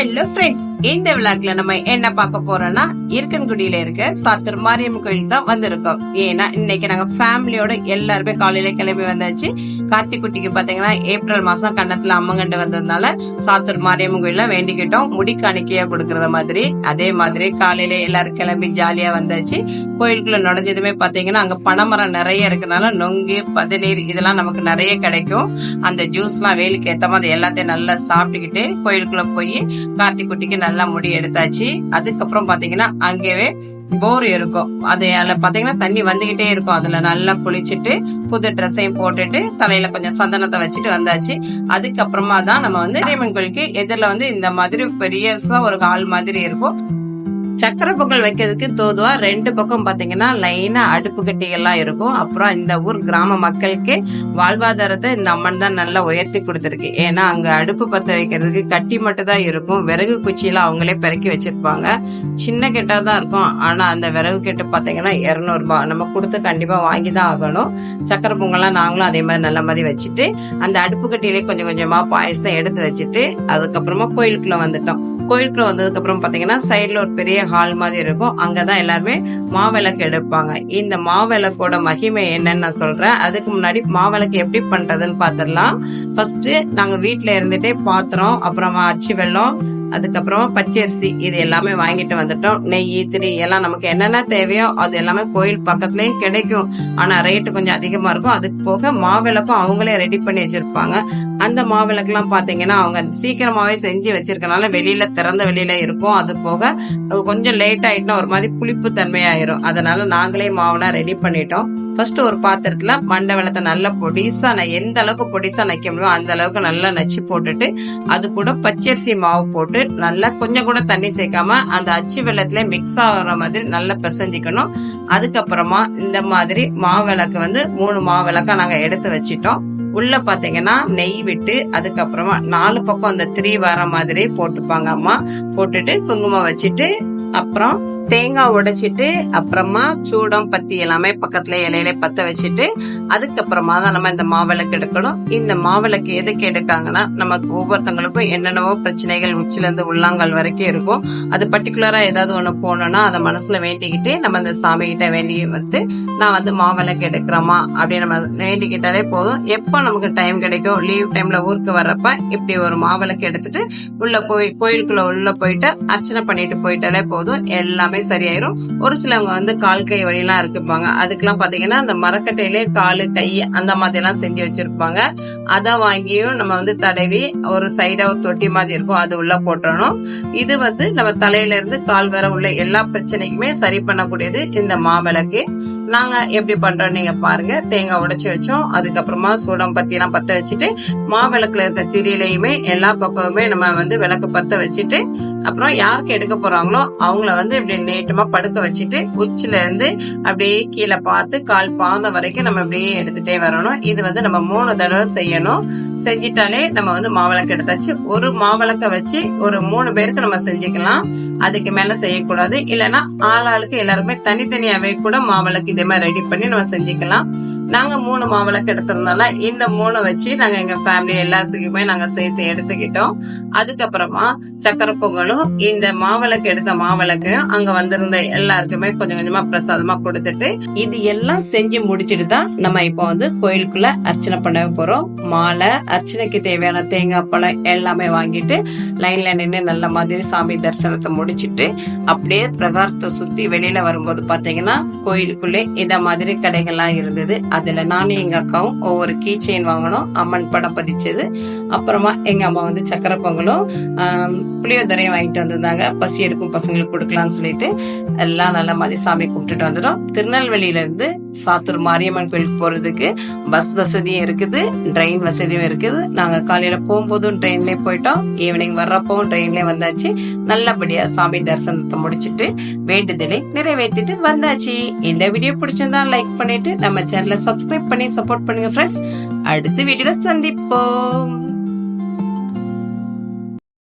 Hello friends இந்த விழாக்குல நம்ம என்ன பார்க்க போறோம்னா இருக்கன்குடியில இருக்க சாத்தூர் மாரியம்மன் கோயில் தான் வந்திருக்கோம். ஏன்னா இன்னைக்கு நாங்க ஃபேமிலியோட எல்லாருமே காலையில கிளம்பி வந்தாச்சு. கார்த்திக் குட்டிக்கு பாத்தீங்கன்னா ஏப்ரல் மாசம் கண்ணத்துல அம்மங்கண்டு வந்ததுனால சாத்தூர் மாரியம்மன் கோயில வேண்டிக்கிட்டோம் முடி காணிக்கையா கொடுக்கறத மாதிரி அதே மாதிரி காலையில எல்லாரும் கிளம்பி ஜாலியா வந்தாச்சு. கோயிலுக்குள்ள நுழைஞ்சதுமே பாத்தீங்கன்னா அங்க பனைமரம் நிறைய இருக்கனால நொங்கு பதநீர் இதெல்லாம் நமக்கு நிறைய கிடைக்கும். அந்த ஜூஸ்லாம் வெயிலுக்கு ஏத்த மாதிரி எல்லாத்தையும் நல்லா சாப்பிட்டுக்கிட்டு கோயிலுக்குள்ள போய் கார்த்திக் குட்டிக்கு நல்லா முடி எடுத்தாச்சு. அதுக்கப்புறம் பாத்தீங்கன்னா அங்கேயே போர் இருக்கும். அதுல பாத்தீங்கன்னா தண்ணி வந்துகிட்டே இருக்கும். அதுல நல்லா குளிச்சுட்டு புது ட்ரெஸ்ஸையும் போட்டுட்டு தலையில கொஞ்சம் சந்தனத்தை வச்சுட்டு வந்தாச்சு. அதுக்கப்புறமா தான் நம்ம வந்து மாரியம்மன் கோயிலுக்கு எதிரில் வந்து இந்த மாதிரி பெரிய ஒரு ஹால் மாதிரி இருக்கும். சக்கரை பொங்கல் வைக்கிறதுக்கு தோதுவா ரெண்டு பக்கம் பாத்தீங்கன்னா லைனா அடுப்பு கட்டிகள்லாம் இருக்கும். அப்புறம் இந்த ஊர் கிராம மக்களுக்கு வாழ்வாதாரத்தை இந்த அம்மன் தான் நல்லா உயர்த்தி கொடுத்துருக்கு. ஏன்னா அங்க அடுப்பு பத்த வைக்கிறதுக்கு கட்டி மட்டும் தான் இருக்கும். விறகு குச்சியெல்லாம் அவங்களே பெருக்கி வச்சிருப்பாங்க. சின்ன கெட்டா தான் இருக்கும். ஆனா அந்த விறகு கெட்டு பாத்தீங்கன்னா இரநூறுபா நம்ம கொடுத்து கண்டிப்பா வாங்கி தான் ஆகணும். சக்கரை பொங்கல்லாம் நாங்களும் அதே மாதிரி நல்ல மாதிரி வச்சுட்டு அந்த அடுப்பு கட்டியிலே கொஞ்சம் கொஞ்சமா பாயசம் எடுத்து வச்சுட்டு அதுக்கப்புறமா கோயிலுக்குள்ள வந்துட்டோம். கோயிலுக்குள்ள வந்ததுக்கு அப்புறம் பாத்தீங்கன்னா சைட்ல ஒரு பெரிய ஹால் மாதிரி இருக்கும். அங்கதான் எல்லாருமே மாவிளக்கு எடுப்பாங்க. இந்த மாவிளக்கோட மகிமை என்னன்னு நான் சொல்றேன். அதுக்கு முன்னாடி மாவிளக்கு எப்படி பண்றதுன்னு பாத்திரலாம் ஃபர்ஸ்ட் நாங்க வீட்டுல இருந்துட்டே பாத்திரம் அப்புறமா அச்சு வெள்ளம் அதுக்கப்புறம் பச்சரிசி இது எல்லாமே வாங்கிட்டு வந்துட்டோம். நெய் திரி எல்லாம் நமக்கு என்னென்ன தேவையோ அது எல்லாமே கோயில் பக்கத்துலயும் கிடைக்கும். ஆனா ரேட்டு கொஞ்சம் அதிகமா இருக்கும். அதுக்கு போக மாவிளக்கும் அவங்களே ரெடி பண்ணி வச்சிருப்பாங்க. அந்த மாவிளக்குலாம் பாத்தீங்கன்னா அவங்க சீக்கிரமாவே செஞ்சு வச்சிருக்கனால வெளியில திறந்த வெளியில இருக்கும். அது போக கொஞ்சம் லேட் ஆயிட்டுனா ஒரு மாதிரி புளிப்பு தன்மையாயிரும். அதனால நாங்களே மாவெல்லாம் ரெடி பண்ணிட்டோம். ஃபர்ஸ்ட் ஒரு பாத்திரத்துல மண்டை வெள்ளத்தை நல்லா பொடிசா நான் எந்த அளவுக்கு பொடிசா நைக்க முடியும் அந்த அளவுக்கு நல்லா நச்சு போட்டுட்டு அது கூட பச்சரிசி மாவு போட்டு நல்லா கொஞ்சம் கூட தண்ணி சேர்க்காம அந்த அச்சு வெள்ளத்துல மிக்ஸ் ஆகுற மாதிரி நல்லா பிசைஞ்சிக்கணும். அதுக்கப்புறமா இந்த மாதிரி மாவிளக்கு வந்து மூணு மாவிளக்கா நாங்க எடுத்து வச்சிட்டோம். உள்ள பாத்தீங்கன்னா நெய் விட்டு அதுக்கப்புறமா நாலு பக்கம் அந்த திரி வர மாதிரி போட்டுப்பாங்க அம்மா. போட்டுட்டு குங்குமம் வச்சுட்டு அப்புறம் தேங்காய் உடைச்சிட்டு அப்புறமா சூடம் பத்தி எல்லாமே பக்கத்துல இலையில பத்த வச்சுட்டு அதுக்கப்புறமா தான் நம்ம இந்த மாவிளக்கு எடுக்கணும். இந்த மாவிளக்கு எதுக்கு எடுக்காங்கன்னா நமக்கு ஒவ்வொருத்தவங்களுக்கும் என்னென்னவோ பிரச்சனைகள் உச்சில இருந்து உள்ளாங்கல் வரைக்கும் இருக்கும். அது பர்டிகுலரா ஏதாவது ஒண்ணு போனோம்னா அதை மனசுல வேண்டிக்கிட்டு நம்ம இந்த சாமி கிட்ட வேண்டி வந்து நான் வந்து மாவிளக்கு எடுக்கிறோமா அப்படின்னு நம்ம வேண்டிக்கிட்டாலே போதும். எப்போ நமக்கு டைம் கிடைக்கும்? லீவ் டைம்ல ஊருக்கு வர்றப்ப இப்படி ஒரு மாவிளக்கு எடுத்துட்டு உள்ள போய் கோயிலுக்குள்ள உள்ள போயிட்டு அர்ச்சனை பண்ணிட்டு போயிட்டாலே போதும். எல்லாமே சரியாயிரும். ஒரு சிலவங்க வந்து கால் கை வழியெல்லாம் இருக்குப்பாங்க அதுக்கெல்லாம் பாத்தீங்கன்னா அந்த மரக்கட்டையிலே காலு கை அந்த மாதிரி எல்லாம் செஞ்சு வச்சிருப்பாங்க. அதை வாங்கியும் நம்ம வந்து தடவி ஒரு சைடா ஒரு தொட்டி மாதிரி இருக்கும். அது உள்ள போட்டுறணும். இது வந்து நம்ம தலையில இருந்து கால் வர உள்ள எல்லா பிரச்சனைக்குமே சரி பண்ணக்கூடியது இந்த மாவிளக்கு. நாங்க எப்படி பண்றோம் நீங்க பாருங்க. தேங்காய் உடைச்சு வச்சோம். அதுக்கப்புறமா சூடம் பத்தி எல்லாம் பத்த வச்சுட்டு மாவிளக்குல இருக்க திரியிலையுமே எல்லா பக்கமுமே நம்ம வந்து விளக்கு பத்த வச்சுட்டு அப்புறம் யாருக்கு எடுக்க போறாங்களோ அவங்கள வந்து இப்படி நீட்டமா படுக்க வச்சுட்டு உச்சில இருந்து அப்படியே கீழே பார்த்து கால் பாதம் வரைக்கும் நம்ம அப்படியே எடுத்துட்டே வரணும். இது வந்து நம்ம மூணு தடவை செய்யணும். செஞ்சிட்டாலே நம்ம வந்து மாவிளக்கு எடுத்தாச்சு ஒரு மாவிளக்க வச்சு ஒரு மூணு பேருக்கு நம்ம செஞ்சுக்கலாம். அதுக்கு மேல செய்யக்கூடாது. இல்லைன்னா ஆளாளுக்கு எல்லாருமே தனித்தனியாவே கூட மாவிளக்கு இதே மாதிரி ரெடி பண்ணி நம்ம செஞ்சுக்கலாம். நாங்க மூணு மாவிளக்கு எடுத்திருந்தால இந்த மூணு வச்சு நாங்க எங்க ஃபேமிலி எல்லாத்துக்குமே நாங்க சேர்த்து எடுத்துக்கிட்டோம். அதுக்கப்புறமா சக்கரை பொங்கலும் இந்த மாவிளக்கு எடுத்த மாவிளக்கு அங்க வந்திருந்த எல்லாருக்குமே கொஞ்சம் கொஞ்சமா பிரசாதமா கொடுத்துட்டு இது எல்லாம் செஞ்சு முடிச்சிட்டு தான் நம்ம இப்போ வந்து கோயிலுக்குள்ள அர்ச்சனை பண்ண போறோம். மாலை அர்ச்சனைக்கு தேவையான தேங்காய் பழம் எல்லாமே வாங்கிட்டு லைன்ல நின்று நல்ல மாதிரி சாமி தரிசனத்தை முடிச்சிட்டு அப்படியே பிரகாரத்தை சுத்தி வெளியில வரும்போது பாத்தீங்கன்னா கோயிலுக்குள்ளே இந்த மாதிரி கடைகள்லாம் இருந்தது. அதில் நானும் எங்கள் அக்காவும் ஒவ்வொரு கீ செயின் வாங்கணும் அம்மன் படம் பதிச்சது. அப்புறமா எங்கள் அம்மா வந்து சக்கரை பொங்கலும் புளியோதரையும் வாங்கிட்டு வந்திருந்தாங்க. பசி எடுக்கும் பசங்களுக்கு கொடுக்கலாம்னு சொல்லிட்டு எல்லாம் நல்ல மாதிரி சாமி கும்பிட்டுட்டு வந்துட்டோம். திருநெல்வேலியில இருந்து சாத்தூர் மாரியம்மன் கோயிலுக்கு போறதுக்கு பஸ் வசதியும் இருக்குது ட்ரெயின் வசதியும் இருக்குது. நாங்க காலையில போகும்போதும் ட்ரெயின்லயே போயிட்டோம். ஈவினிங் வர்றப்பவும் ட்ரெயின்லயே வந்தாச்சு. நல்லபடியா சாமி தரிசனத்தை முடிச்சிட்டு வேண்டுதலை நிறைவேற்றிட்டு வந்தாச்சு. இந்த வீடியோ பிடிச்சிருந்தா லைக் பண்ணிட்டு நம்ம சேனலை சப்ஸ்கிரைப் பண்ணி சப்போர்ட் பண்ணுங்க ஃப்ரெண்ட்ஸ் அடுத்த வீடியோல சந்திப்போம்.